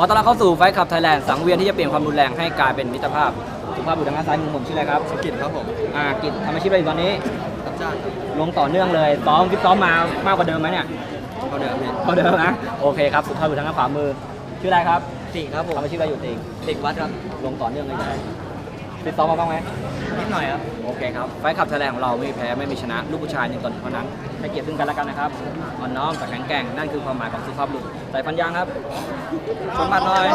อต้อนรับเข้าสู่ไฟขับไทยแลนด์สังเวียนที่จะเปลี่ยนความรุนแรงให้กลายเป็นมิตรภาพ สุภาพบุรุษทางด้านซ้ายมือผมชื่ออะไรครับสกิดครับผมอ่ากิจทำอาชีพอะไรอยู่ตอนนี้รับจ้างครับลงต่อเนื่องเลยซ้อมฟิตซ้อมมามากกว่าเดิมไหมเนี่ยเขาเดิมพี่เท่าเดิมนะโอเคครับสุภาพบุรุษทางด้านขวามือชื่ออะไรครับติครับผมทำอาชีพอะไรอยู่ติงเด็กวัดครับลงต่อเนื่องเลยใช่ ไหมฟิตซ้อมมาบ้างไหมนิดหน่อยครับ โอเคครับ ไฟขับไทยแลนด์ของเราไม่มีแพ้ไม่มีชนะ ลูกผู้ชายหนึ่งตนเท่านั้นให้เกียรติซึ่งกันและกันนะครับอ่อนน้อมแต่แข็งแกร่งนั่นคือความหมายของสุภาพบุรุษใส่ฟันยางครับสมบัติหน่อย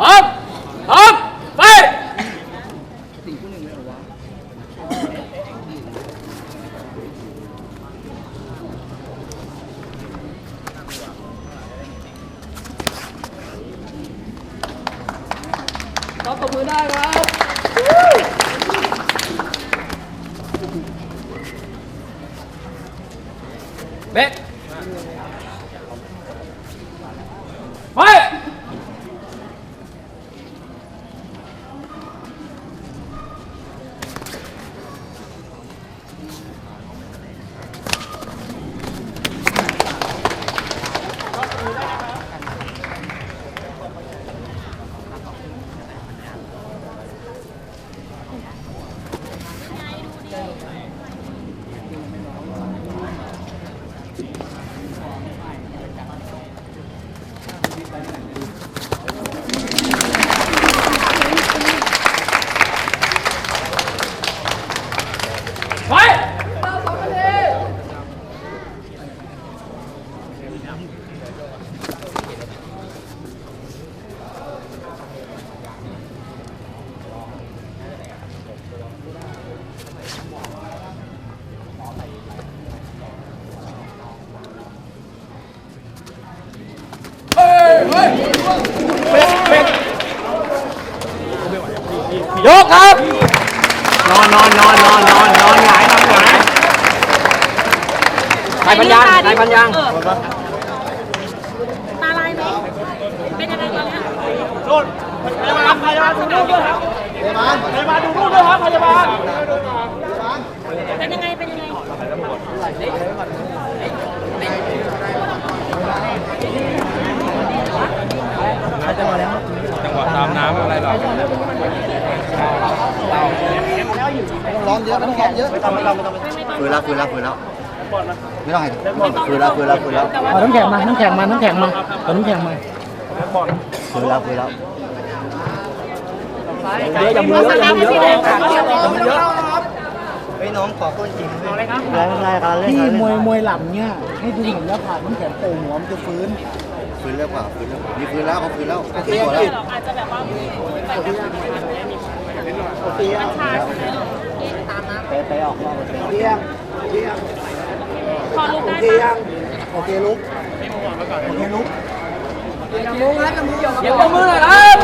พร้อ ต้องตบมือได้ครับ เบ๊กไป ยกครับ นอนนอนนอนนอนนอนนอนหงายนอนหงายใครพันยังใครพันยังตาลายไหมเป็นยังไงบ้างฮะโดนพยาบาลพยาบาลดูด้วยครับพยาบาลพยาบาลดูด้วยครับพยาบาล เป็นยังไง จังหวะตามน้ำอะไรหรอร้อน เยอะไม่ต้องร้อนเยอะไม่ต้องไม่ต้องไม่ต้องฟื้นแล้วฟื้นแล้วฟื้นแล้วไม่ต้องให้ฟื้นแล้วฟื้นแล้วฟื้นแล้วเอาน้ำแข็งมาน้ำแข็งมาน้ำแข็งมาเอาน้ำแข็งมาฟื้นแล้วฟื้นแล้วเยอะอย่ามือเยอะอย่ามือเยอะไอ้น้องขอก้นจริงอะไรครับอะไรกันเล่นที่มวยมวยหลับเนี่ยให้ดูเหมือนแล้วผ่านน้ำแข็งโป่งหัวมันจะฟื้นฟื้นแล้วกว่าฟื้นแล้วมีฟื้นแล้วเขาฟื้นแล้วฟื้นไม่แล้วเหนื่อยหรอกอาจจะแบบว่ามันชาใช่ไหม ไปไปออกนอกเที่ยงเที่ยงพอลุกได้เที่ยปะงโอเคลุกโอเคลุกเดี๋ยวมือหน่อยครับ